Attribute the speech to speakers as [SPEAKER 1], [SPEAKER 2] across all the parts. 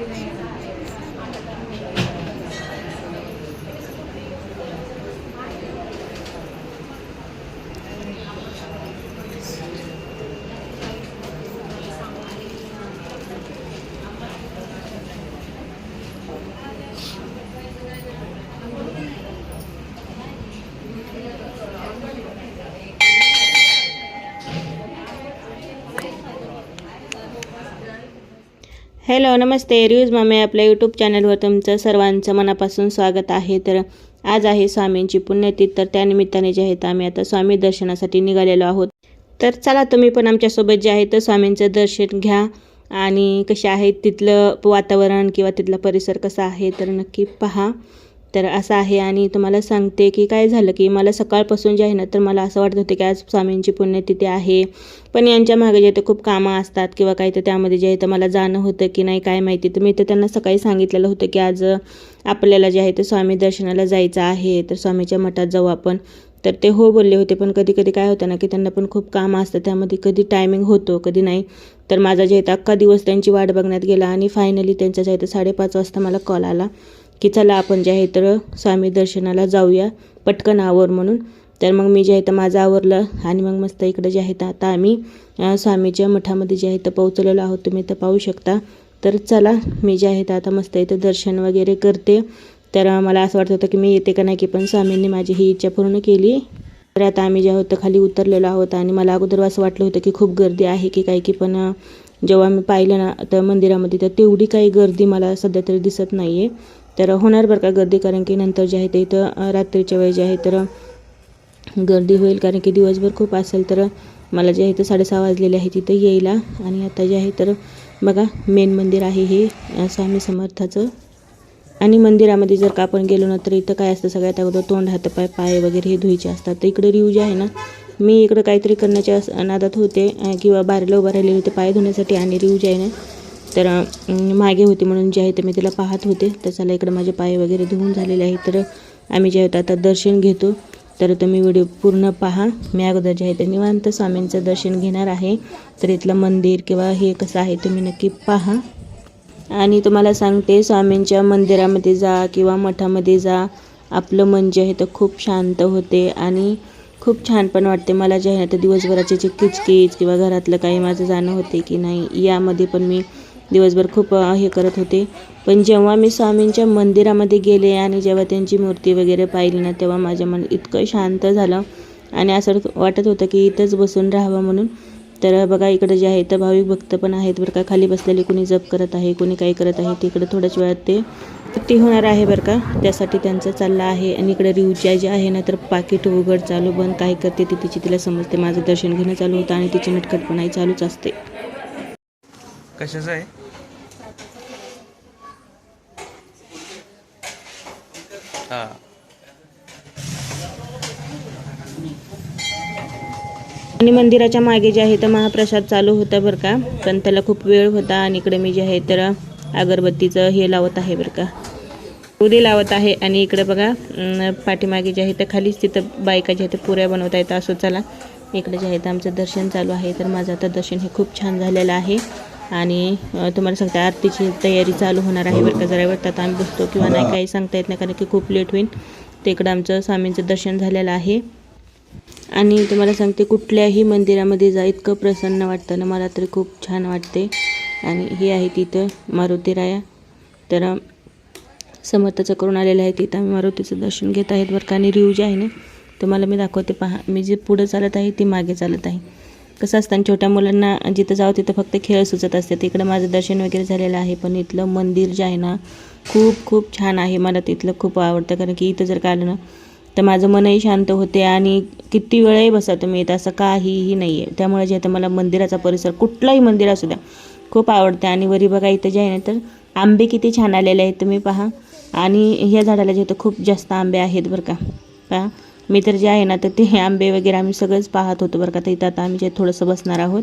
[SPEAKER 1] sila yun. Hello नमस्ते. Reviews मामे आपल्या यूट्यूब चॅनलवर तुमचं सर्वांचं मनापासून स्वागत आहे. तर आज आहे स्वामींची पुण्यतिथी. तर त्यानिमित्ताने जे आहेत आम्ही आता स्वामी दर्शनासाठी निघालेलो आहोत. तर चला तुम्ही पण आमच्यासोबत जे आहे तर स्वामींचं दर्शन घ्या. आणि कसे आहेत तिथलं वातावरण किंवा तिथला परिसर कसा आहे तर नक्की पहा. तर असं आहे आणि तुम्हाला सांगते की काय झालं की मला सकाळपासून जे आहे ना तर मला असं वाटत होतं की आज स्वामींची पुण्यतिथी आहे. पण यांच्या मागे जे ते खूप कामं असतात किंवा काही तर त्यामध्ये जे आहे तर मला जाणं होतं की नाही काय माहिती. तर मी तर त्यांना सकाळी सांगितलेलं होतं की आज आपल्याला जे आहे ते स्वामी दर्शनाला जायचं आहे. तर स्वामीच्या मठात जाऊ आपण. तर ते हो बोलले होते पण कधी कधी काय होतं ना की त्यांना पण खूप कामं असतं त्यामध्ये कधी टायमिंग होतो कधी नाही. तर माझा जे आहे अख्खा दिवस त्यांची वाट बघण्यात गेला आणि फायनली त्यांचा जे आहे तर साडेपाच वाजता मला कॉल आला. की चला आपण जे आहे तर स्वामी दर्शनाला जाऊया पटकन आवर म्हणून. तर मग मी जे आहे तर माझं आवरलं आणि मग मस्त इकडं जे आहे तर आता आम्ही स्वामीच्या मठामध्ये जे आहे तर पोहोचलेलो आहोत तुम्ही तर पाहू शकता. तर चला मी जे आहे तर आता मस्त इथं दर्शन वगैरे करते. तर मला असं वाटत होतं की मी येते का नाही की पण स्वामींनी माझी ही इच्छा पूर्ण केली. तर आता आम्ही जे होतं खाली उतरलेलो आहोत आणि मला अगोदर असं वाटलं होतं की खूप गर्दी आहे की काय की पण जेव्हा मी पाहिलं ना तर मंदिरामध्ये तर तेवढी काही गर्दी मला सध्या तरी दिसत नाही आहे तर होणार बरं का गर्दी? कारण की नंतर जे आहे ते इथं रात्रीच्या वेळी जे आहे तर गर्दी होईल. कारण की दिवसभर खूप असेल तर मला जे आहे तर साडेसहा वाजलेले आहे तिथं यायला. आणि आता जे आहे तर बघा मेन मंदिर आहे हे स्वामी समर्थाचं. आणि मंदिरामध्ये जर का आपण गेलो ना तर इथं काय असतं सगळ्यात अगोदर तोंड हातपाय पाय वगैरे हे धुईचे असतात. तर इकडे रिव्ह जे आहे ना मी इकडं काहीतरी करण्याच्या नादात होते किंवा बाहेरला उभं राहिलेले होते पाय धुण्यासाठी. आणि रिव्ह जे आहे ना तर मागे होती म्हणून जे आहे ते मी तिला पाहत होते. तर चला इकडं माझे पाय वगैरे धुवून झालेले आहेत. तर आम्ही जे आहे आता दर्शन घेतो. तर तुम्ही व्हिडिओ पूर्ण पहा. मी अगोदर जे आहे ते निवांत स्वामींचं दर्शन घेणार आहे. तर इथलं मंदिर किंवा हे कसं आहे तुम्ही नक्की पहा. आणि तुम्हाला सांगते स्वामींच्या मंदिरामध्ये जा किंवा मठामध्ये जा. आपलं मन जे आहे तर खूप शांत होते आणि खूप छान पण वाटते. मला जे आहे तर दिवसभराचे जे किचकिच किंवा घरातलं काही माझं जाणं होते की नाही यामध्ये पण मी दिवसभर खूप हे करत होते. पण जेव्हा मी स्वामींच्या मंदिरामध्ये गेले आणि जेव्हा त्यांची मूर्ती वगैरे पाहिली ना तेव्हा माझ्या मन इतकं शांत झालं. आणि असं वाटत होतं की इथंच बसून राहावं म्हणून. तर बघा इकडे जे आहे तर भाविक भक्त पण आहेत बरं का. खाली बसलेले कोणी जप करत आहे कोणी काही करत आहे. तिकडे थोड्याच वेळात ते ती होणार आहे बरं का. त्यासाठी त्यांचं चाललं आहे. आणि इकडे रिवच्या जे आहे ना तर पाकिट उघड चालू बंद काय करते ती तिची तिला समजते. माझं दर्शन घेणं चालू होतं आणि तिची नटखटपणाही चालूच असते.
[SPEAKER 2] कशाचं आहे?
[SPEAKER 1] आणि मंदिराच्या मागे जे आहे तर महाप्रसाद चालू होता बरं का. पण त्याला खूप वेळ होता आणि इकडे मी जे आहे तर अगरबत्तीचं हे लावत आहे बरं का. उदी लावत आहे आणि इकडे बघा पाठीमागे जे आहे तर खालीच तिथं बायका जे आहे पुऱ्या बनवत आहेत. असं चला. इकडे जे आहे तर आमचं दर्शन चालू आहे. तर माझं आता दर्शन हे खूप छान झालेलं आहे. आणि तुम्हाला सांगते आरतीची तयारी चालू होणार आहे बरं का जरा वेळ आता आम्ही बसतो किंवा नाही काही सांगता येत नाही कारण की खूप लेट होईल तर इकडं आमचं स्वामींचं दर्शन झालेलं आहे. आणि तुम्हाला सांगते कुठल्याही मंदिरामध्ये जा इतकं प्रसन्न वाटतं ना मला तरी खूप छान वाटते. आणि हे आहे तिथं मारुती राया. तर समर्थाचं करून आलेलं आहे तिथं. आम्ही मारुतीचं दर्शन घेत आहेत बरं का आणि रिव्ह जे आहे ना तुम्हाला मी दाखवते पहा मी जे पुढं चालत आहे ती मागे चालत आहे. कसं असतं आणि छोट्या मुलांना जिथं जावं तिथं फक्त खेळ सुचत असते तिकडं माझं दर्शन वगैरे झालेलं आहे पण इथलं मंदिर जे आहे ना खूप खूप छान आहे. मला तिथलं खूप आवडतं कारण की इथं जर का आलं ना तर माझं मनही शांत होते आणि किती वेळही बसा तुम्ही इथं असं काहीही नाही आहे त्यामुळे जे आता तर मला मंदिराचा परिसर कुठलाही मंदिर असू द्या खूप आवडते. आणि वरी बघा इथं जे आहे ना तर आंबे किती छान आलेले आहेत तुम्ही पहा. आणि ह्या झाडाला जे तर खूप जास्त आंबे आहेत बरं का. पहा. मी तर जे आहे ना तर ते आंबे वगैरे आम्ही सगळंच पाहत होतो बरं का. तर इथं आता आम्ही जे थोडंसं बसणार आहोत.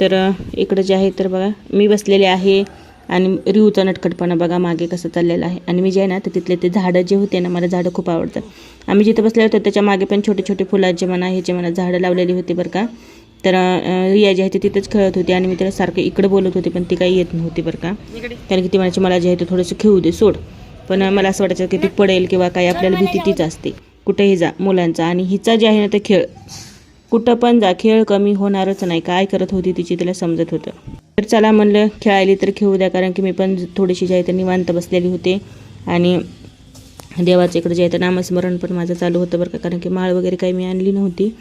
[SPEAKER 1] तर इकडं जे आहे तर बघा मी बसलेले आहे आणि रिवचा नटखटपणा बघा मागे कसं चाललेलं आहे. आणि मी जे आहे ना तर तिथले ते झाडं जे होते ना मला झाडं खूप आवडतात. आम्ही जिथं बसले होतो त्याच्यामागे पण छोटे छोटे फुलाचे म्हणा ह्याचे म्हणा झाडं लावलेली होती बरं का. तर रिया जी आहे ती तिथेच खेळत होती आणि मी तिला सारखं इकडे बोलत होते पण ती काही येत नव्हती बरं का. कारण की ती म्हणायची मला जे आहे ते थोडंसं खेळू दे सोड. पण मला असं वाटायचं की ती पडेल किंवा काही आपल्याला भीती तीच असते. कुठेही जा मुलांचा. आणि हिचा जे आहे ना ते खेळ कुठं पण जा खेळ कमी होणारच नाही. काय करत होती तिची तिला समजत होतं. तर चला म्हणलं खेळायली तर खेळू द्या कारण की मी पण थोडीशी जे आहे तर निवांत बसलेली होते. आणि देवाचं इकडे जे आहे तर नामस्मरण पण माझं चालू होतं बरं का कारण की माळ वगैरे काही मी आणली नव्हती.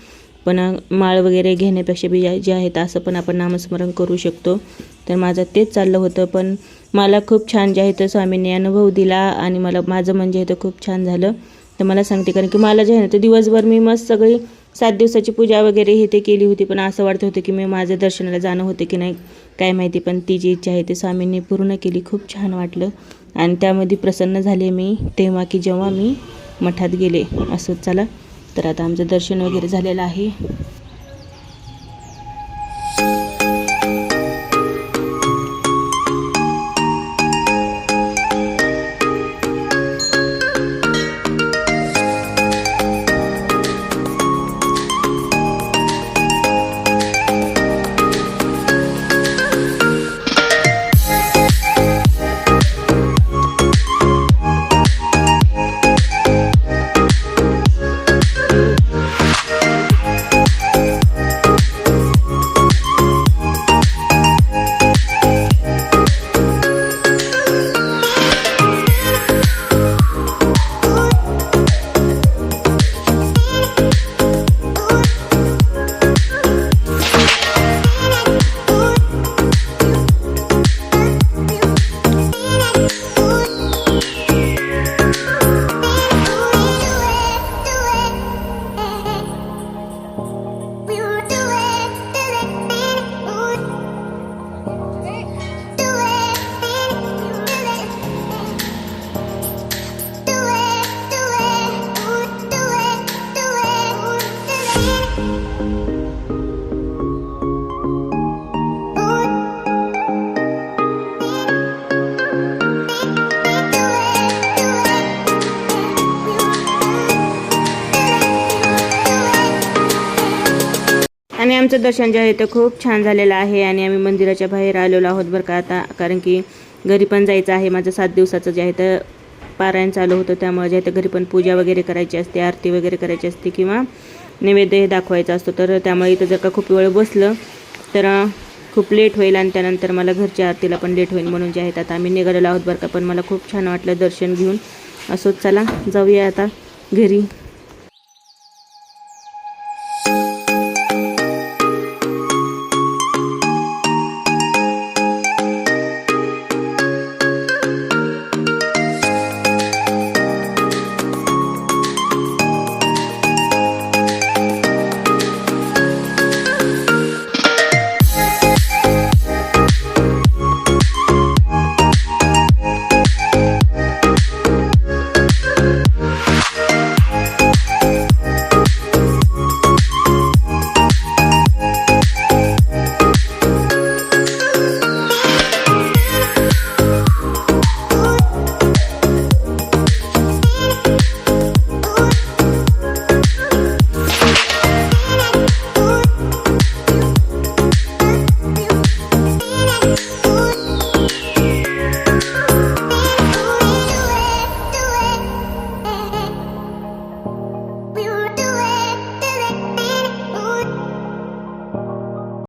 [SPEAKER 1] पण माळ वगैरे घेण्यापेक्षा बी जे- आहेत आहे असं पण आपण नामस्मरण करू शकतो. तर माझं तेच चाललं होतं पण मला खूप छान जे आहे तर स्वामींनी अनुभव दिला आणि मला माझं म्हणजे तर खूप छान झालं. तर मला सांगते कारण की मला जे आहे ना ते दिवसभर मी मस्त सगळी सात दिवसाची पूजा वगैरे हे ते केली होती. पण असं वाटत होतं की मी माझं दर्शनाला जाणं होते की नाही काय माहिती. पण ती जी इच्छा आहे ते स्वामींनी पूर्ण केली. खूप छान वाटलं. आणि त्यामध्ये प्रसन्न झाले मी तेव्हा की जेव्हा मी मठात गेले. असं चला. तर आता आमचं दर्शन वगैरे झालेलं आहे. आणि आमचं दर्शन जे आहे ते खूप छान झालेलं आहे आणि आम्ही मंदिराच्या बाहेर आलेलो आहोत बरं का आता कारण की घरी पण जायचं आहे. माझं सात दिवसाचं जे आहे तर पारायण चालू होतं त्यामुळे जे आहे तर घरी पण पूजा वगैरे करायची असते आरती वगैरे करायची असते किंवा नैवेद्य हे दाखवायचा असतो. तर त्यामुळे इथं जर का खूप वेळ बसलं तर खूप लेट होईल आणि त्यानंतर मला घरच्या आरतीला पण लेट होईल म्हणून जे आहेत आता आम्ही निघालेलो आहोत बरं का. पण मला खूप छान वाटलं दर्शन घेऊन. असोच चला जाऊया आता घरी.